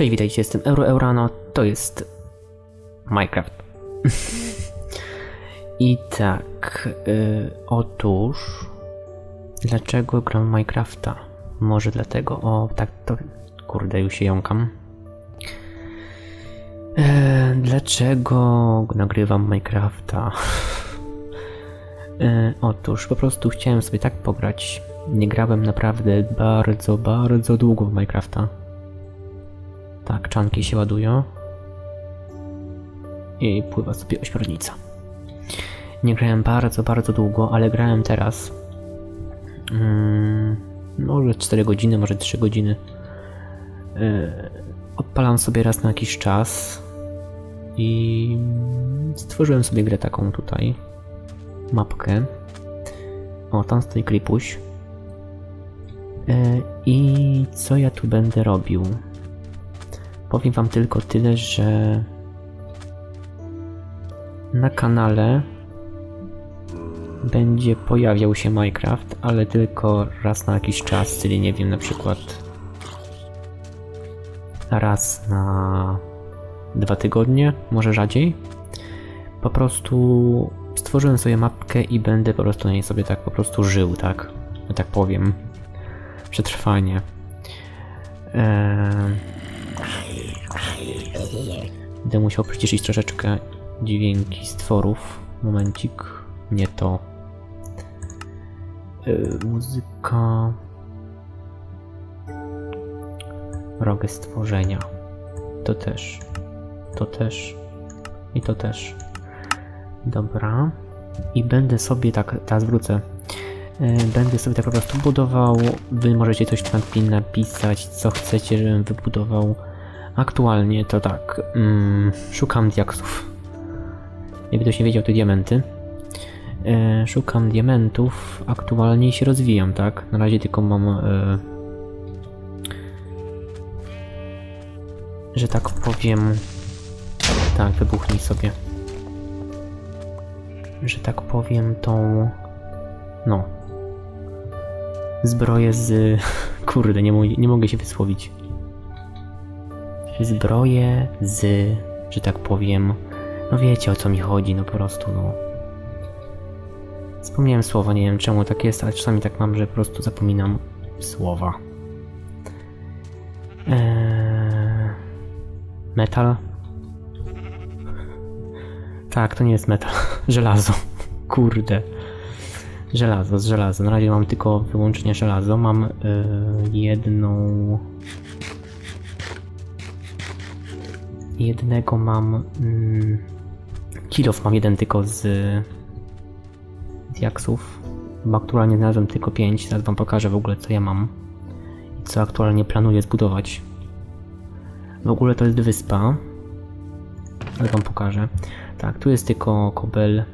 Cześć, witajcie, jestem Euro Eurano, to jest Minecraft. I tak, y, otóż, dlaczego gram Minecrafta? Może dlatego, o tak, to, kurde, już się jąkam. E, dlaczego nagrywam Minecrafta? E, otóż, po prostu chciałem sobie tak pograć. Nie grałem naprawdę bardzo, bardzo długo w Minecrafta. Tak, czanki się ładują. I pływa sobie ośmiornica. Nie grałem bardzo, bardzo długo, ale grałem teraz. Mm, może 4 godziny, może 3 godziny. Yy, odpalam sobie raz na jakiś czas. I stworzyłem sobie grę taką tutaj. Mapkę. O, tam stoi klipuś. Yy, I co ja tu będę robił? Powiem wam tylko tyle, że na kanale będzie pojawiał się Minecraft, ale tylko raz na jakiś czas, czyli nie wiem, na przykład raz na dwa tygodnie, może rzadziej. Po prostu stworzyłem sobie mapkę i będę po prostu na niej sobie tak po prostu żył, tak? tak powiem. Przetrwanie. Eee... Będę musiał przyciszyć troszeczkę dźwięki stworów. Momencik. Nie to. Yy, muzyka. Rogę stworzenia. To też. To też. I to też. Dobra. I będę sobie tak, teraz wrócę. Yy, Będę sobie tak po prostu budował. Wy możecie coś tam napisać, co chcecie, żebym wybudował. Aktualnie to tak. Mm, szukam diaksów. Jakby ktoś nie wiedział, to diamenty. E, szukam diamentów. Aktualnie się rozwijam, tak? Na razie tylko mam. E, że tak powiem. Tak, wybuchnij sobie. Że tak powiem, tą. No. Zbroję z. Kurde, nie, nie mogę się wysłowić zbroję z, że tak powiem, no wiecie o co mi chodzi, no po prostu, no. Wspomniałem słowa, nie wiem czemu tak jest, ale czasami tak mam, że po prostu zapominam słowa. Eee, metal? Tak, to nie jest metal. Żelazo. Kurde. Żelazo, z żelaza. Na razie mam tylko wyłącznie żelazo. Mam e, jedną jednego mam. Mm, kilof mam jeden tylko z diaksów. Bo aktualnie znalazłem tylko 5. Teraz wam pokażę w ogóle co ja mam. I co aktualnie planuję zbudować. W ogóle to jest wyspa. Ale wam pokażę. Tak, tu jest tylko kobel.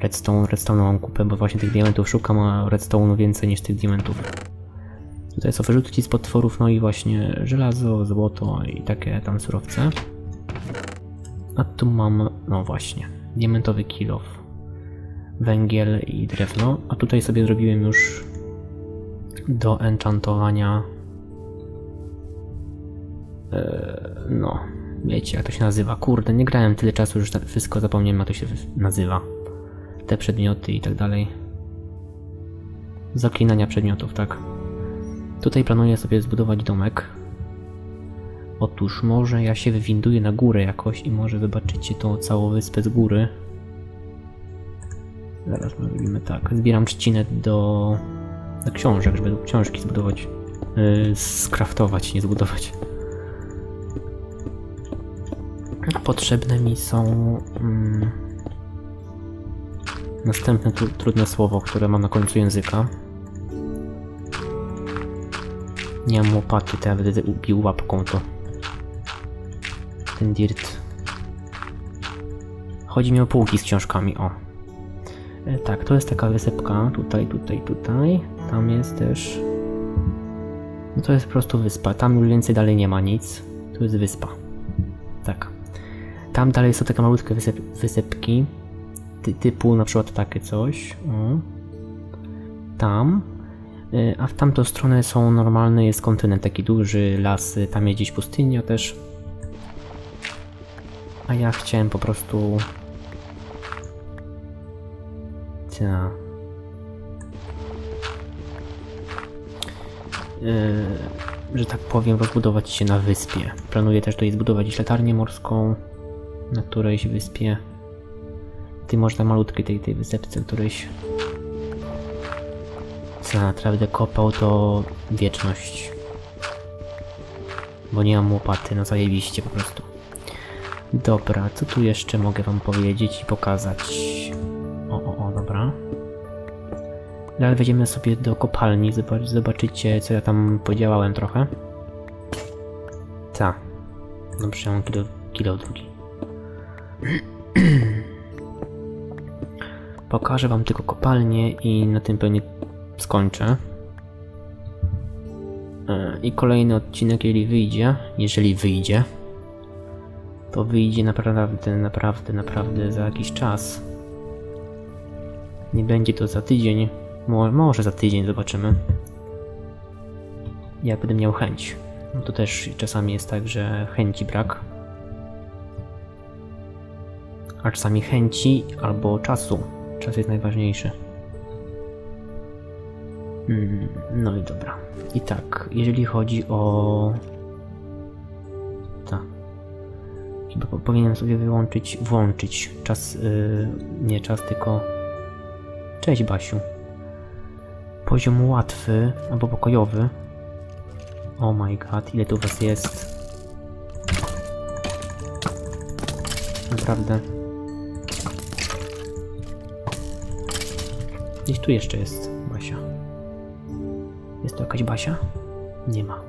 Redstone, redstone mam kupę, bo właśnie tych diamentów szukam, a redstone'u więcej niż tych diamentów. Tutaj są wyrzuty z potworów, no i właśnie żelazo, złoto i takie tam surowce. A tu mam, no właśnie, diamentowy kilof, węgiel i drewno. A tutaj sobie zrobiłem już do enchantowania. Eee, no, wiecie jak to się nazywa. Kurde, nie grałem tyle czasu, już wszystko zapomniałem jak to się nazywa. Te przedmioty i tak dalej. Zaklinania przedmiotów, tak. Tutaj planuję sobie zbudować domek. Otóż może ja się wywinduję na górę jakoś i może zobaczycie tą całą wyspę z góry. Zaraz my robimy tak. Zbieram trzcinę do, do książek, żeby książki zbudować. Yy, skraftować, nie zbudować. Potrzebne mi są... Mm, następne tru trudne słowo, które mam na końcu języka. Nie mam łopaty, to ja będę ubił łapką to. Ten dirt. Chodzi mi o półki z książkami, o. E, tak, to jest taka wysepka. Tutaj, tutaj, tutaj. Tam jest też. No to jest po prostu wyspa. Tam już więcej dalej nie ma nic. Tu jest wyspa. Tak. Tam dalej są takie malutkie wysep wysepki. Ty typu na przykład takie coś. O. Tam. Y, A w tamtą stronę są normalne, jest kontynent taki duży, lasy, tam jest gdzieś pustynia też. A ja chciałem po prostu... Ta. Yy, że tak powiem, rozbudować się na wyspie. Planuję też tutaj zbudować latarnię morską na którejś wyspie. Ty można malutkiej tej, tej wysepce którejś. Co naprawdę kopał to wieczność. Bo nie mam łopaty, no zajebiście po prostu. Dobra, co tu jeszcze mogę wam powiedzieć i pokazać? O, o, o, dobra. Dalej wejdziemy sobie do kopalni, zobacz, zobaczycie co ja tam podziałałem trochę. Ta. Dobrze, mam kilo, kilo drugi. Pokażę wam tylko kopalnię i na tym pewnie skończę. E, I kolejny odcinek, jeżeli wyjdzie, jeżeli wyjdzie, to wyjdzie naprawdę, naprawdę, naprawdę za jakiś czas. Nie będzie to za tydzień, Mo może za tydzień zobaczymy. Jak będę miał chęć. No to też czasami jest tak, że chęci brak. A czasami chęci albo czasu. Czas jest najważniejszy. Mm, no i dobra. I tak, jeżeli chodzi o... Tak. Powinienem sobie wyłączyć, włączyć czas, yy, nie czas, tylko... Cześć Basiu. Poziom łatwy albo pokojowy. Oh my god, ile tu was jest? Naprawdę. Gdzieś tu jeszcze jest. Jest tu jakaś Basia? Nie ma.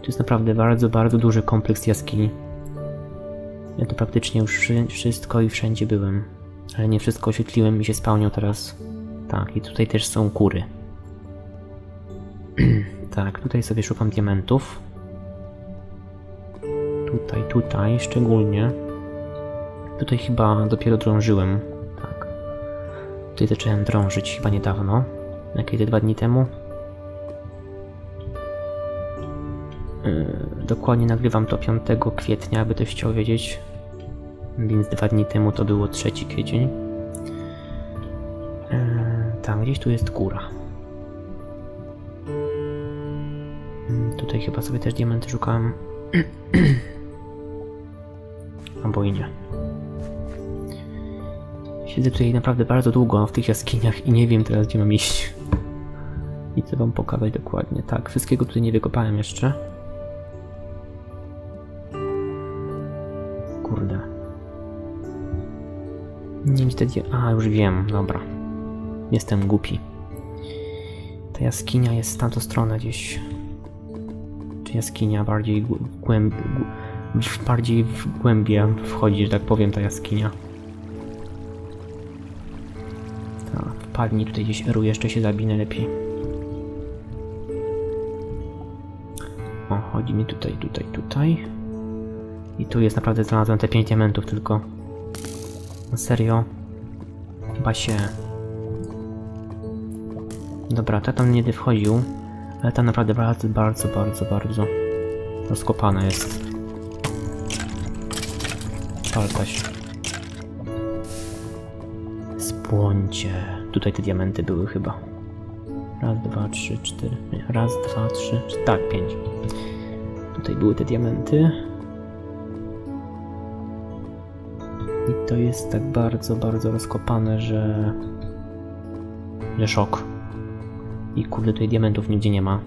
To jest naprawdę bardzo, bardzo duży kompleks jaskini. Ja tu praktycznie już wszy- wszystko i wszędzie byłem. Ale nie wszystko oświetliłem i się spełnią teraz. Tak, i tutaj też są kury. tak, tutaj sobie szukam diamentów. Tutaj, tutaj szczególnie. Tutaj chyba dopiero drążyłem. Tak. Tutaj zacząłem drążyć chyba niedawno. Jakieś dwa dni temu. Dokładnie nagrywam to 5 kwietnia, aby ktoś chciał wiedzieć. Więc dwa dni temu to było 3 kwiecień. Yy, tam, gdzieś tu jest góra. Mm, Tutaj chyba sobie też diamenty szukałem. Albo i nie. Siedzę tutaj naprawdę bardzo długo w tych jaskiniach i nie wiem teraz gdzie mam iść. I chcę wam pokazać dokładnie. Tak, wszystkiego tutaj nie wykopałem jeszcze. Nie wiem A, już wiem, dobra. Jestem głupi. Ta jaskinia jest w tamtą stronę gdzieś. Czy jaskinia bardziej w głęb... głę- w bardziej w głębie wchodzi, że tak powiem, ta jaskinia. Tak, wpadnij tutaj gdzieś Eru, jeszcze się zabij najlepiej. O, chodzi mi tutaj, tutaj, tutaj. I tu jest naprawdę znalazłem te 5 diamentów tylko. Na serio? Chyba się... Dobra, ta tam nie wchodził, ale tam naprawdę bardzo, bardzo, bardzo, bardzo rozkopana jest. Palta się. Spłońcie. Tutaj te diamenty były chyba. Raz, dwa, trzy, cztery. Raz, dwa, trzy, cztery. Tak, pięć. Tutaj były te diamenty. I to jest tak bardzo, bardzo rozkopane, że... że szok. I kurde, tutaj diamentów nigdzie nie ma.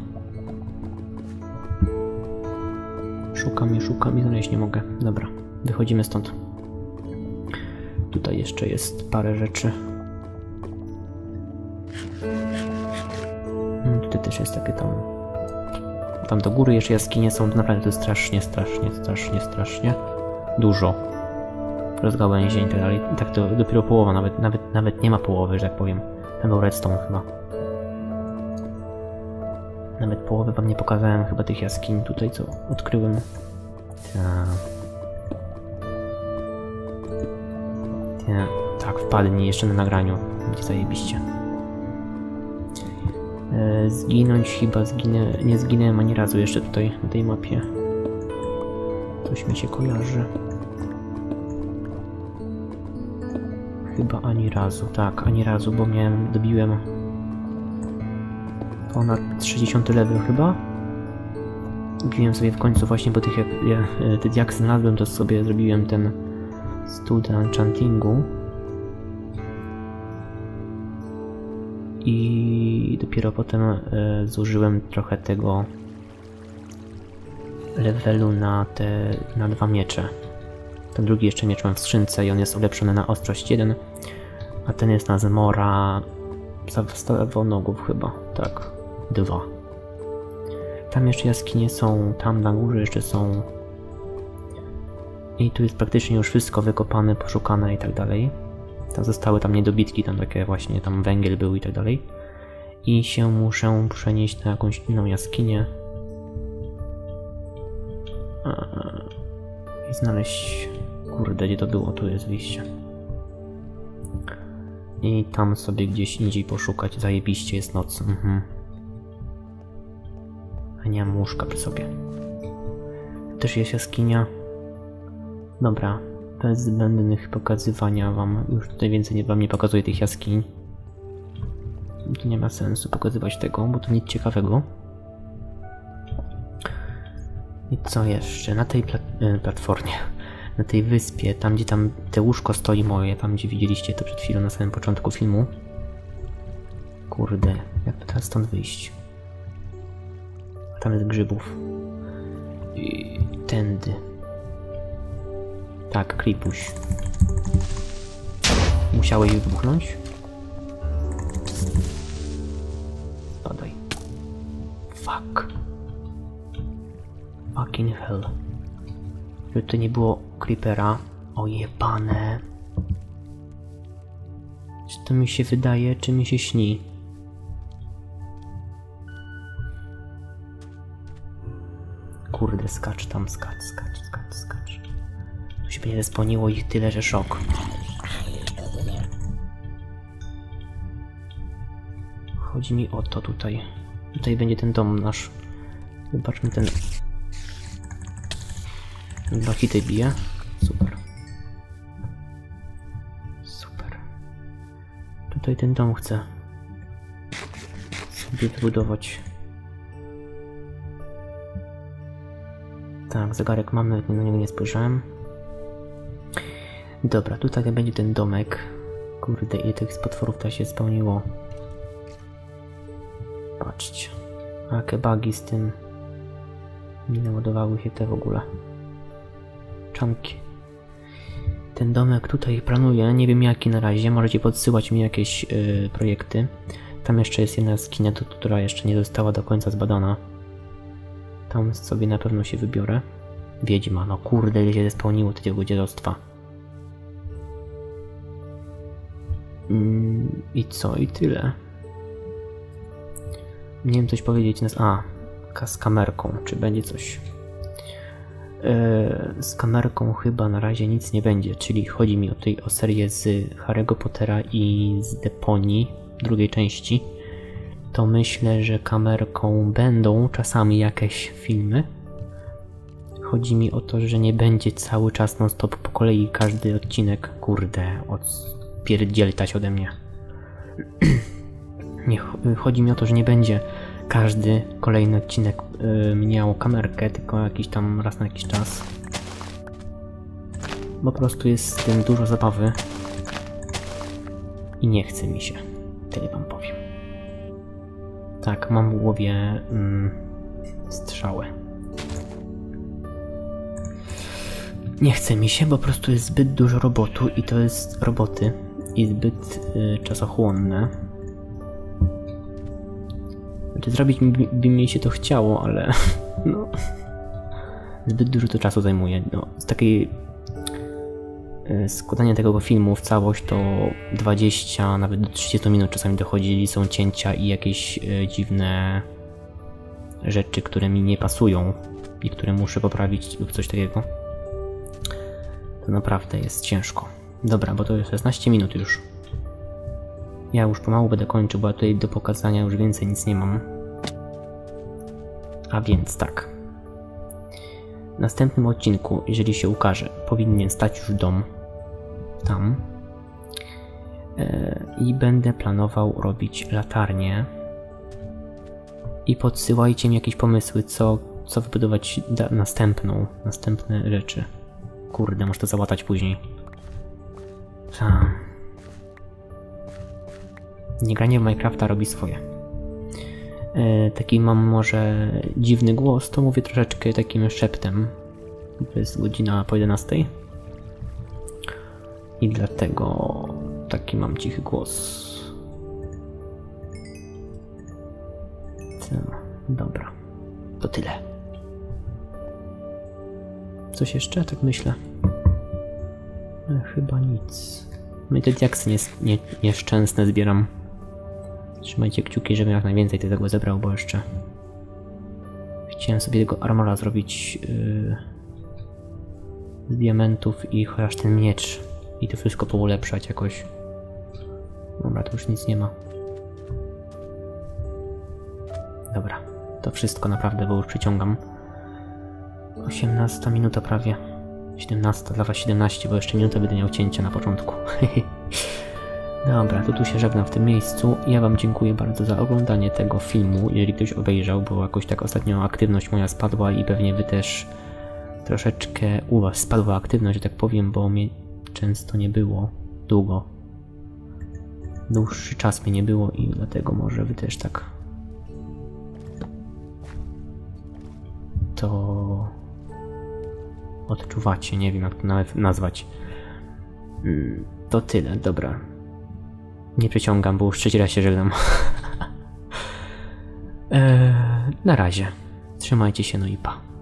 Szukam i szukam i znaleźć nie mogę. Dobra, wychodzimy stąd. Tutaj jeszcze jest parę rzeczy. Mm, Tutaj też jest takie tam. Tam do góry jeszcze jaskinie są. Naprawdę to strasznie, strasznie, strasznie, strasznie dużo rozgałęzień i tak dalej. Tak to dopiero połowa, nawet, nawet, nawet nie ma połowy, że tak powiem. Ten był redstone chyba. Nawet połowy wam nie pokazałem chyba tych jaskiń tutaj, co odkryłem. Ta. Ta. Tak, wpadnij jeszcze na nagraniu. Będzie zajebiście. E, zginąć chyba zginę, nie zginęłem ani razu jeszcze tutaj na tej mapie. Coś mi się kojarzy. Chyba ani razu, tak, ani razu, bo miałem, dobiłem ponad 60 level chyba. Wbiłem sobie w końcu właśnie, bo tych jak, ja, e, tych jak znalazłem, to sobie zrobiłem ten studia enchantingu. I dopiero potem e, zużyłem trochę tego levelu na te na dwa miecze. Ten drugi jeszcze miecz mam w skrzynce i on jest ulepszony na ostrość 1, a ten jest na zmora stawonogów chyba, tak, 2. Tam jeszcze jaskinie są, tam na górze jeszcze są i tu jest praktycznie już wszystko wykopane, poszukane i tak dalej. Tam zostały tam niedobitki, tam takie właśnie, tam węgiel był i tak dalej. I się muszę przenieść na jakąś inną jaskinię. I znaleźć... Kurde, gdzie to było? Tu jest wyjście. I tam sobie gdzieś indziej poszukać. Zajebiście jest noc. Mhm. A nie mam łóżka przy sobie. Też jest jaskinia. Dobra, bez zbędnych pokazywania wam, już tutaj więcej nie, wam nie pokazuję tych jaskiń. Tu nie ma sensu pokazywać tego, bo to nic ciekawego. I co jeszcze? Na tej e, platformie, na tej wyspie, tam gdzie tam te łóżko stoi moje, tam gdzie widzieliście to przed chwilą na samym początku filmu. Kurde, jak to teraz stąd wyjść? A tam jest grzybów. I tędy. Tak, klipuś. Musiałeś wybuchnąć? Spadaj. Fuck. Fucking hell. Żeby to nie było creepera. O jebane. Czy to mi się wydaje, czy mi się śni? Kurde, skacz tam, skacz, skacz, skacz, skacz. Tu się będzie spłoniło ich tyle, że szok. Chodzi mi o to tutaj. Tutaj będzie ten dom nasz. Zobaczmy. Ten Dwa hity bije. Tutaj ten dom chcę sobie wybudować. Tak, zegarek mamy, na niego nie spojrzałem. Dobra, tutaj będzie ten domek. Kurde, ile tych potworów to się spełniło. Patrzcie. Jakie bugi z tym. Nie naładowały się te w ogóle. Czanki. Ten domek tutaj planuję, nie wiem jaki na razie, możecie podsyłać mi jakieś yy, projekty. Tam jeszcze jest jedna skinia, która jeszcze nie została do końca zbadana. Tam sobie na pewno się wybiorę. Wiedźma, no kurde, ile się spełniło tego dziadostwa. Mm, I co? I tyle. Nie wiem coś powiedzieć nas. A, z kamerką. Czy będzie coś? Eee, z kamerką chyba na razie nic nie będzie, czyli chodzi mi o, tej, o serię z Harry'ego Pottera i z Deponii drugiej części. To myślę, że kamerką będą czasami jakieś filmy. Chodzi mi o to, że nie będzie cały czas non stop po kolei każdy odcinek, kurde, odpierdzieltać ode mnie. Nie, ch- chodzi mi o to, że nie będzie każdy kolejny odcinek y, miał kamerkę, tylko jakiś tam raz na jakiś czas. Po prostu jest z tym dużo zabawy. I nie chce mi się. Tyle wam powiem. Tak, mam w głowie mm, strzałę. Nie chce mi się, bo po prostu jest zbyt dużo robotu i to jest roboty i zbyt y, czasochłonne. Zrobić mi, by mi się to chciało, ale no zbyt dużo to czasu zajmuje. No, z takiej y, składania tego filmu w całość to 20, nawet do 30 minut czasami dochodzi, są cięcia i jakieś y, dziwne rzeczy, które mi nie pasują i które muszę poprawić lub coś takiego. To naprawdę jest ciężko. Dobra, bo to jest 16 minut już. Ja już pomału będę kończył, bo ja tutaj do pokazania już więcej nic nie mam. A więc tak. W następnym odcinku, jeżeli się ukaże, powinien stać już dom tam. E, I będę planował robić latarnię. I podsyłajcie mi jakieś pomysły, co, co wybudować następną, następne rzeczy. Kurde, muszę to załatać później. Ta. Niegranie w Minecrafta robi swoje. E, taki mam może dziwny głos, to mówię troszeczkę takim szeptem. To jest godzina po 11. I dlatego taki mam cichy głos. Co? Dobra. To tyle. Coś jeszcze? Tak myślę. E, chyba nic. No i te diaksy nie, nie, nieszczęsne zbieram. Trzymajcie kciuki, żebym jak najwięcej tego zebrał, bo jeszcze chciałem sobie tego armora zrobić yy, z diamentów i chociaż ten miecz i to wszystko poulepszać jakoś. Dobra, to już nic nie ma. Dobra, to wszystko naprawdę, bo już przyciągam. 18 minuta prawie. 17, dla was 17, bo jeszcze minutę będę miał cięcia na początku. Dobra, to tu się żegnam w tym miejscu. Ja wam dziękuję bardzo za oglądanie tego filmu. Jeżeli ktoś obejrzał, bo jakoś tak ostatnio aktywność moja spadła i pewnie wy też troszeczkę u was spadła aktywność, że tak powiem, bo mnie często nie było długo. Dłuższy czas mnie nie było i dlatego może wy też tak to odczuwacie, nie wiem jak to nawet nazwać. Mm, To tyle, dobra. Nie przeciągam, bo już trzeci raz się żegnam. eee, na razie. Trzymajcie się, no i pa.